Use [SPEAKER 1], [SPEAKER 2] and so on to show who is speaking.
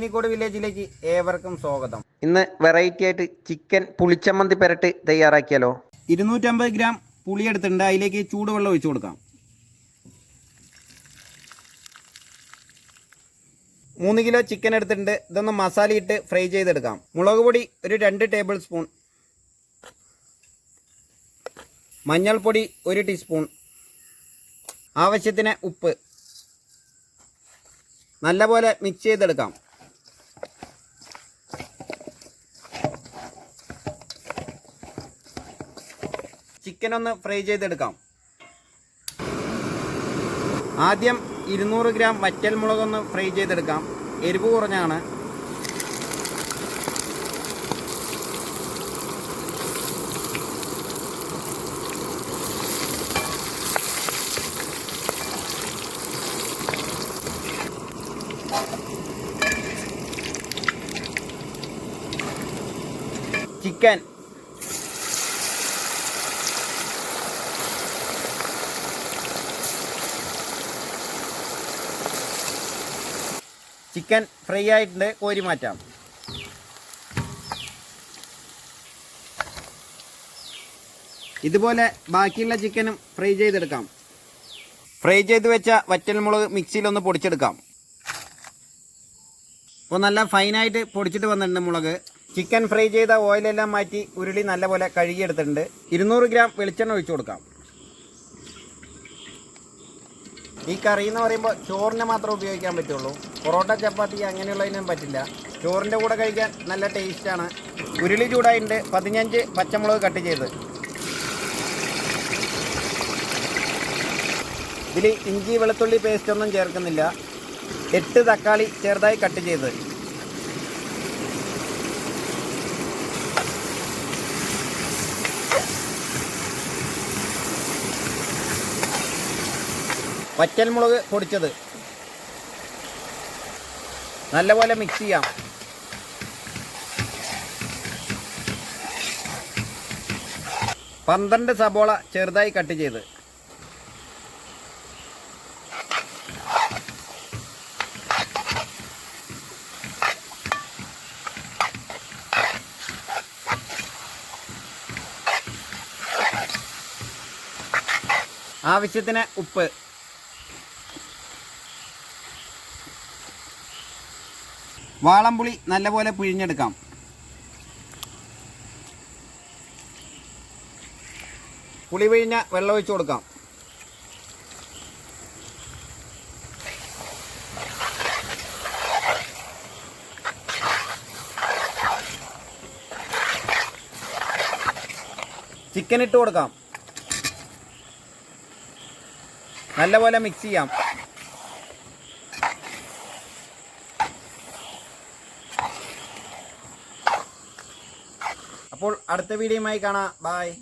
[SPEAKER 1] ചീനിക്കോട് വില്ലേജിലേക്ക് ഏവർക്കും സ്വാഗതം.
[SPEAKER 2] ഇന്ന് വെറൈറ്റി ആയിട്ട് ചിക്കൻ പുളിച്ചമ്മന്തി പെരട്ട് തയ്യാറാക്കിയാലോ?
[SPEAKER 1] ഇരുന്നൂറ്റമ്പത് ഗ്രാം പുളി എടുത്തിട്ടുണ്ട് അതിലേക്ക് ചൂടുവെള്ളം ഒഴിച്ചു കൊടുക്കാം. മൂന്ന് കിലോ ചിക്കൻ എടുത്തിട്ടുണ്ട്. ഇതൊന്ന് മസാല ഇട്ട് ഫ്രൈ ചെയ്തെടുക്കാം. മുളക് പൊടി ഒരു രണ്ട് ടേബിൾ സ്പൂൺ മഞ്ഞൾപ്പൊടി ഒരു ടീസ്പൂൺ ആവശ്യത്തിന് ഉപ്പ്. നല്ലപോലെ മിക്സ് ചെയ്തെടുക്കാം. ചിക്കൻ ഒന്ന് ഫ്രൈ ചെയ്തെടുക്കാം. ആദ്യം ഇരുന്നൂറ് ഗ്രാം വറ്റൽ മുളകൊന്ന് ഫ്രൈ ചെയ്തെടുക്കാം. എരിവ് കുറഞ്ഞാണ്. ചിക്കൻ ചിക്കൻ ഫ്രൈ ആയിട്ടുണ്ട് കോരി മാറ്റാം. ഇതുപോലെ ബാക്കിയുള്ള ചിക്കനും ഫ്രൈ ചെയ്തെടുക്കാം. ഫ്രൈ ചെയ്ത് വെച്ച വറ്റൽമുളക് മിക്സിയിലൊന്ന് പൊടിച്ചെടുക്കാം. ഇപ്പോൾ നല്ല ഫൈനായിട്ട് പൊടിച്ചിട്ട് വന്നിട്ടുണ്ട് മുളക്. ചിക്കൻ ഫ്രൈ ചെയ്ത ഓയിലെല്ലാം മാറ്റി ഉരുളി നല്ലപോലെ കഴുകിയെടുത്തിട്ടുണ്ട്. ഇരുന്നൂറ് ഗ്രാം വെളിച്ചെണ്ണ ഒഴിച്ചു കൊടുക്കാം. ഈ കറി എന്ന് പറയുമ്പോൾ ചോറിനെ മാത്രമേ ഉപയോഗിക്കാൻ പറ്റുള്ളൂ. പൊറോട്ട ചപ്പാത്തി അങ്ങനെയുള്ളതിനും പറ്റില്ല. ചോറിന്റെ കൂടെ കഴിക്കാൻ നല്ല ടേസ്റ്റാണ് ഉരുളി ചൂടായിട്ടുണ്ട്. പതിനഞ്ച് പച്ചമുളക് കട്ട് ചെയ്ത്. ഇതിൽ ഇഞ്ചി വെളുത്തുള്ളി പേസ്റ്റ് ഒന്നും ചേർക്കുന്നില്ല. എട്ട് തക്കാളി ചെറുതായി കട്ട് ചെയ്ത്. വറ്റൽമുളക് പൊടിച്ചത്. നല്ലപോലെ മിക്സ് ചെയ്യാം. പന്ത്രണ്ട് സബോള ചെറുതായി കട്ട് ചെയ്ത്. ആവശ്യത്തിന് ഉപ്പ്. വാളംപുളി നല്ലപോലെ പിഴിഞ്ഞെടുക്കാം. പുളി പിഴിഞ്ഞ വെള്ളം ഒഴിച്ചു കൊടുക്കാം. ചിക്കൻ ഇട്ട് കൊടുക്കാം. നല്ലപോലെ മിക്സ് ചെയ്യാം. അപ്പോൾ അടുത്ത വീഡിയോയുമായി കാണാം. ബായ്